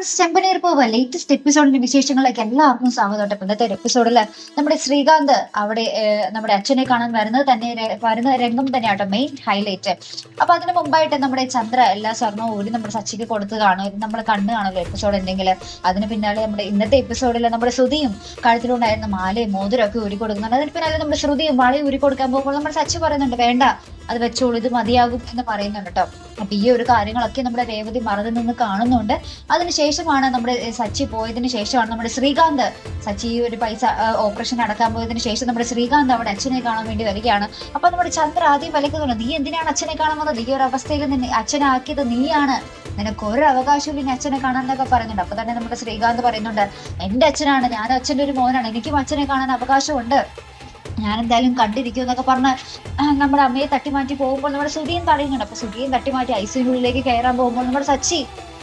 Friends ചെമ്പനീർ പോവ latest എപ്പിസോഡിന്റെ വിശേഷങ്ങളിലേക്ക് എല്ലാവർക്കും സ്വാഗതം. ഇന്നത്തെ ഒരു എപ്പിസോഡിൽ നമ്മുടെ ശ്രീകാന്ത് അവിടെ നമ്മുടെ അച്ഛനെ കാണാൻ വരുന്നത് തന്നെ വരുന്ന രംഗം തന്നെയാട്ടോ മെയിൻ ഹൈലൈറ്റ് അപ്പൊ അതിന് മുമ്പായിട്ട് നമ്മുടെ ചന്ദ്ര എല്ലാ സ്വർണവും ഊരി നമ്മുടെ സച്ചിക്ക് കൊടുത്ത് കാണും നമ്മൾ കണ്ണ് കാണുമല്ലോ എപ്പിസോഡ് ഉണ്ടെങ്കിൽ അതിന് പിന്നാലെ നമ്മുടെ ഇന്നത്തെ എപ്പിസോഡിൽ നമ്മുടെ ശ്രുതിയും കഴുത്തിലുണ്ടായിരുന്ന മാലയും മോതിരം ഒക്കെ ഊരി കൊടുക്കുന്നുണ്ട്. അതിന് പിന്നാലെ നമ്മുടെ ശ്രുതിയും മാലയും ഊരി കൊടുക്കാൻ പോകുമ്പോൾ നമ്മുടെ സച്ചി പറയുന്നുണ്ട് വേണ്ട അത് വെച്ചോളൂ ഇത് മതിയാകും എന്ന് പറയുന്നുണ്ട് കേട്ടോ അപ്പൊ ഈ ഒരു കാര്യങ്ങളൊക്കെ നമ്മുടെ രേവതി മറന്നു നിന്ന് കാണുന്നുണ്ട്. അതിനുശേഷമാണ് നമ്മുടെ സച്ചി പോയതിനു ശേഷമാണ് നമ്മുടെ ശ്രീകാന്ത് സച്ചി ഈ ഒരു പൈസ ഓപ്പറേഷൻ നടക്കാൻ പോയതിന് ശേഷം നമ്മുടെ ശ്രീകാന്ത് അവിടെ അച്ഛനെ കാണാൻ വേണ്ടി വരികയാണ്. അപ്പൊ നമ്മുടെ ചന്ദ്ര ആദ്യം വിലക്കുന്നുണ്ട് നീ എന്തിനാണ് അച്ഛനെ കാണാൻ വന്നത് ഈ ഒരു അവസ്ഥയിൽ നിന്നെ അച്ഛനാക്കിയത് നീയാണ്. നിനക്ക് ഒരു അവകാശവും ഇനി അച്ഛനെ കാണാൻ എന്നൊക്കെ പറയുന്നുണ്ട്. അപ്പൊ തന്നെ നമ്മുടെ ശ്രീകാന്ത് പറയുന്നുണ്ട് എന്റെ അച്ഛനാണ്. ഞാൻ അച്ഛന്റെ ഒരു മോനാണ്. എനിക്കും അച്ഛനെ കാണാൻ അവകാശമുണ്ട്. ഞാൻ എന്തായാലും കണ്ടിരിക്കും എന്നൊക്കെ പറഞ്ഞ് നമ്മുടെ അമ്മയെ തട്ടിമാറ്റി പോകുമ്പോൾ നമ്മുടെ സുധിയും തടയുന്നുണ്ട് അപ്പൊ സുധിയും തട്ടിമാറ്റി ഐസിനുള്ളിലേക്ക് കയറാൻ പോകുമ്പോൾ നമ്മുടെ സച്ചി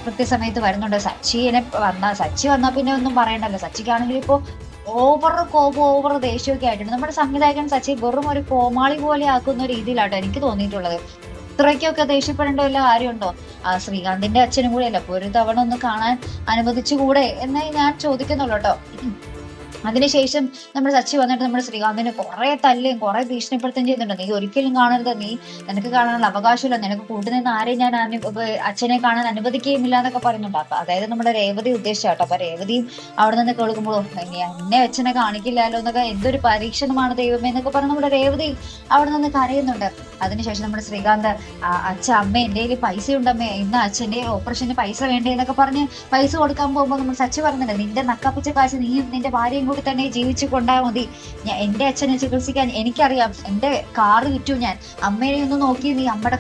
കൃത്യസമയത്ത് വരുന്നുണ്ട്. സച്ചിനെ വന്ന സച്ചി വന്നാൽ പിന്നെ ഒന്നും പറയണ്ടല്ലോ. സച്ചിക്കാണെങ്കിൽ ഇപ്പോൾ ഓവർ കോപം ഓവർ ദേഷ്യമൊക്കെ ആയിട്ടുണ്ട്. നമ്മുടെ സംവിധായകൻ സച്ചി വെറും ഒരു കോമാളി പോലെ ആക്കുന്ന രീതിയിലാട്ടോ എനിക്ക് തോന്നിയിട്ടുള്ളത്. ഇത്രയ്ക്കൊക്കെ ദേഷ്യപ്പെടേണ്ട വല്ല കാര്യമുണ്ടോ? ആ ശ്രീകാന്തിന്റെ അച്ഛനും കൂടെ അല്ല? ഒരു തവണ ഒന്ന് കാണാൻ അനുവദിച്ചുകൂടെ? എന്നേ ഞാൻ ചോദിക്കുന്നുള്ളൂ കേട്ടോ. അതിനുശേഷം നമ്മൾ സച്ചി വന്നിട്ട് നമ്മുടെ ശ്രീകാന്തിനെ കുറെ തല്ലുകയും കുറെ ഭീഷണിപ്പെടുത്തുകയും ചെയ്യുന്നുണ്ട്. നീ ഒരിക്കലും കാണരുത്. നീ നിനക്ക് കാണാനുള്ള അവകാശമില്ല. നിനക്ക് കൂട്ടുനിന്ന് ആരെയും ഞാൻ അച്ഛനെ കാണാൻ അനുവദിക്കുകയുമില്ല എന്നൊക്കെ പറയുന്നുണ്ട്. അപ്പൊ അതായത് നമ്മുടെ രേവതി ഉദ്ദേശിച്ചാട്ടോ. അപ്പൊ രേവതിയും അവിടെ നിന്ന് കേൾക്കുമ്പോഴോ എന്നെ അച്ഛനെ കാണിക്കില്ലല്ലോ എന്നൊക്കെ എന്തൊരു പരീക്ഷണമാണ് ദൈവമേ എന്നൊക്കെ പറഞ്ഞ് നമ്മുടെ രേവതി അവിടെ നിന്ന് കരയുന്നുണ്ട്. അതിനുശേഷം നമ്മുടെ ശ്രീകാന്ത് "ആ, അച്ഛ അമ്മ എന്റെ കയ്യിൽ പൈസ ഉണ്ടമ്മേ ഇന്ന് അച്ഛന്റെ ഓപ്പറേഷന് പൈസ വേണ്ടേ എന്നൊക്കെ പറഞ്ഞ് പൈസ കൊടുക്കാൻ പോകുമ്പോൾ നമ്മൾ സച്ച് പറഞ്ഞില്ല നിന്റെ നക്കപ്പിച്ച കാശ് നീയും നിന്റെ ഭാര്യയും കൂടി തന്നെ ജീവിച്ചു കൊണ്ടാൽ മതി. ഞാൻ എന്റെ അച്ഛനെ ചികിത്സിക്കാൻ എനിക്കറിയാം. എന്റെ കാറ് വിറ്റു ഞാൻ. അമ്മേനെ ഒന്ന് നോക്കി നീ അമ്മയുടെ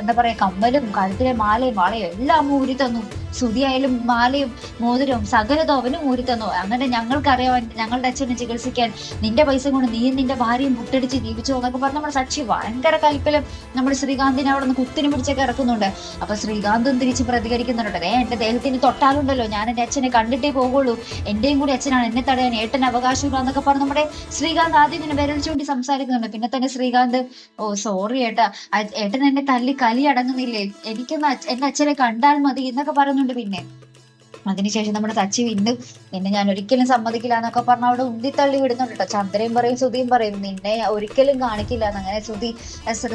എന്താ പറയാ കമ്മലും കഴുത്തിലെ മാലയും വളയും എല്ലാം അമ്മ ഊരി തന്നു. സുതിയായാലും മാലയും മോതിരവും സകലതും അവനും ഊരി തന്നു. അങ്ങനെ ഞങ്ങൾക്കറിയാം ഞങ്ങളുടെ അച്ഛനെ ചികിത്സിക്കാൻ നിന്റെ പൈസ കൊണ്ട് നീയും നിന്റെ ഭാര്യയും മുട്ടടിച്ച് ജീവിച്ചു എന്നൊക്കെ പറഞ്ഞ് നമ്മുടെ സച്ചി ഭയങ്കര കൽപ്പിലും നമ്മൾ ശ്രീകാന്തിനെ അവിടെ നിന്ന് കുത്തിനും പിടിച്ചൊക്കെ ഇറക്കുന്നുണ്ട്. അപ്പൊ ശ്രീകാന്തും തിരിച്ച് പ്രതികരിക്കുന്നുണ്ട്. ഏ എന്റെ ദേഹത്തിന് തൊട്ടാലുണ്ടല്ലോ. ഞാൻ എന്റെ അച്ഛനെ കണ്ടിട്ടേ പോകുള്ളൂ എന്റെയും കൂടി അച്ഛനാണ്. എന്നെ തടയാൻ ഏട്ടൻ അവകാശമില്ല എന്നൊക്കെ പറഞ്ഞ് നമ്മുടെ ശ്രീകാന്ത് ആദ്യം ഇങ്ങനെ വിരൽ ചൂണ്ടി സംസാരിക്കുന്നുണ്ട്. പിന്നെ തന്നെ ശ്രീകാന്ത് ഓ സോറി ഏട്ടാ. ഏട്ടൻ എന്നെ തല്ലി കലി അടങ്ങുന്നില്ലേ? എനിക്കൊന്ന് എന്റെ അച്ഛനെ കണ്ടാൽ മതി എന്നൊക്കെ പറയുന്നുണ്ട് പിന്നെ അതിനുശേഷം നമ്മുടെ സച്ചി വീണ്ടും നിന്നെ ഞാൻ ഒരിക്കലും സമ്മതിക്കില്ല എന്നൊക്കെ പറഞ്ഞ് അവിടെ ഉന്തിത്തള്ളി വിടുന്നുണ്ട് കേട്ടോ. ചന്ദ്രയും പറയും സുധിയും പറയും നിന്നെ ഒരിക്കലും കാണിക്കില്ല എന്ന്. അങ്ങനെ സുധി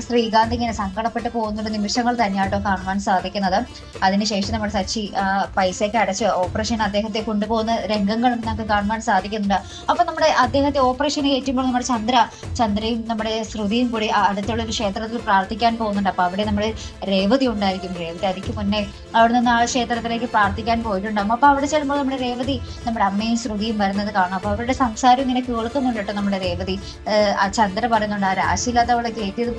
ശ്രീകാന്ത് ഇങ്ങനെ സങ്കടപ്പെട്ട് പോകുന്ന നിമിഷങ്ങൾ തന്നെയാട്ടോ കാണുവാൻ സാധിക്കുന്നത്. അതിനുശേഷം നമ്മുടെ സച്ചി പൈസയൊക്കെ അടച്ച് ഓപ്പറേഷൻ അദ്ദേഹത്തെ കൊണ്ടുപോകുന്ന രംഗങ്ങളും നമുക്ക് കാണുവാൻ സാധിക്കുന്നുണ്ട്. അപ്പൊ നമ്മുടെ അദ്ദേഹത്തെ ഓപ്പറേഷൻ ഏറ്റുമ്പോൾ നമ്മുടെ ചന്ദ്ര ചന്ദ്രയും നമ്മുടെ ശ്രുതിയും കൂടി അടുത്തുള്ള ഒരു ക്ഷേത്രത്തിൽ പ്രാർത്ഥിക്കാൻ പോകുന്നുണ്ട്. അപ്പൊ അവിടെ നമ്മുടെ രേവതി ഉണ്ടായിരിക്കും. രേവതി അതിക്ക് മുന്നേ അവിടെ നിന്ന് ആ ക്ഷേത്രത്തിലേക്ക് പ്രാർത്ഥിക്കാൻ പോയിട്ടുണ്ടാവും അപ്പൊ അവിടെ ചെല്ലുമ്പോൾ നമ്മുടെ രേവതി നമ്മുടെ അമ്മയും ശ്രുതിയും വരുന്നത് കാണാം. അപ്പൊ അവരുടെ സംസാരം ഇങ്ങനെ കേൾക്കുന്നുണ്ട് കേട്ടോ നമ്മുടെ രേവതി. ആ ചന്ദ്ര പറയുന്നുണ്ട് ആ രാശിയില്ലാത്തവളെ കയറ്റിയത്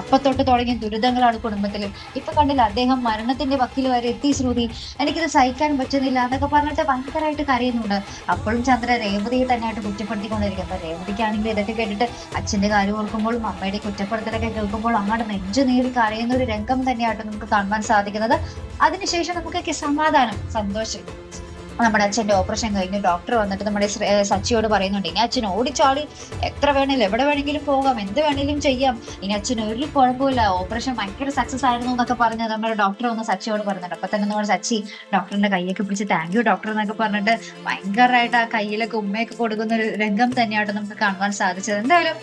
അപ്പത്തൊട്ട് തുടങ്ങിയ ദുരിതങ്ങളാണ് കുടുംബത്തിൽ ഇപ്പൊ കണ്ടില്ല അദ്ദേഹം മരണത്തിന്റെ വക്കിൽ വരെ എത്തി ശ്രുതി. എനിക്കിത് സഹിക്കാൻ പറ്റുന്നില്ല എന്നൊക്കെ പറഞ്ഞിട്ട് ഭയങ്കരമായിട്ട് കരയുന്നുണ്ട്. അപ്പോഴും ചന്ദ്ര രേവതിയെ തന്നെയായിട്ട് കുറ്റപ്പെടുത്തിക്കൊണ്ടിരിക്കും അപ്പൊ രേവതിക്കാണെങ്കിൽ ഇതൊക്കെ കേട്ടിട്ട് അച്ഛന്റെ കാര്യം ഓർക്കുമ്പോഴും അമ്മയുടെ കുറ്റപ്പെടുത്തലൊക്കെ കേൾക്കുമ്പോൾ അങ്ങോട്ട് നെഞ്ചു നീറി കരയുന്ന ഒരു രംഗം തന്നെയായിട്ട് നമുക്ക് കാണാൻ സാധിക്കുന്നത്. അതിനുശേഷം നമുക്കൊക്കെ സമാധാനം സന്തോഷം. നമ്മുടെ അച്ഛന്റെ ഓപ്പറേഷൻ കഴിഞ്ഞ് ഡോക്ടർ വന്നിട്ട് നമ്മുടെ സച്ചിയോട് പറയുന്നുണ്ട് ഇനി അച്ഛൻ ഓടിച്ചാടി. എത്ര വേണേലും എവിടെ വേണമെങ്കിലും പോകാം എന്ത് വേണേലും ചെയ്യാം. ഇനി അച്ഛൻ ഒരു കുഴപ്പമില്ല ഓപ്പറേഷൻ ഭയങ്കര സക്സസ് ആയിരുന്നു എന്നൊക്കെ പറഞ്ഞ് നമ്മുടെ ഡോക്ടർ ഒന്ന് സച്ചിയോട് പറഞ്ഞിട്ട് അപ്പൊ തന്നെ നമ്മുടെ സച്ചി ഡോക്ടറിന്റെ കൈയൊക്കെ പിടിച്ച് താങ്ക് യു ഡോക്ടർ എന്നൊക്കെ പറഞ്ഞിട്ട് ഭയങ്കരമായിട്ട് ആ കയ്യിലൊക്കെ ഉമ്മയൊക്കെ കൊടുക്കുന്ന ഒരു രംഗം തന്നെയായിട്ട് നമുക്ക് കാണുവാൻ സാധിച്ചത്. എന്തായാലും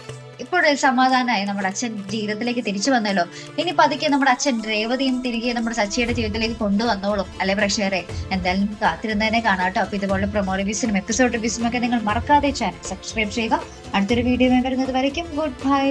ഇപ്പോഴൊരു സമാധാനമായി നമ്മുടെ അച്ഛൻ ജീവിതത്തിലേക്ക് തിരിച്ചു വന്നല്ലോ. ഇനി പതുക്കെ നമ്മുടെ അച്ഛൻ രേവതിയും തിരികെ നമ്മുടെ സച്ചിയുടെ ജീവിതത്തിലേക്ക് കൊണ്ടുവന്നോളും. അല്ലെ പ്രേക്ഷകരെ? എന്തായാലും കാത്തിരുന്നതിനെ കാണാട്ടോ അപ്പൊ ഇതുപോലെ പ്രൊമോ റിവ്യൂസിനും എപ്പിസോഡ് റിവ്യൂസിനും ഒക്കെ നിങ്ങൾ മറക്കാതെ ചാനൽ സബ്സ്ക്രൈബ് ചെയ്യുക. അടുത്തൊരു വീഡിയോ വരുന്നത് വരയ്ക്കും ഗുഡ് ബൈ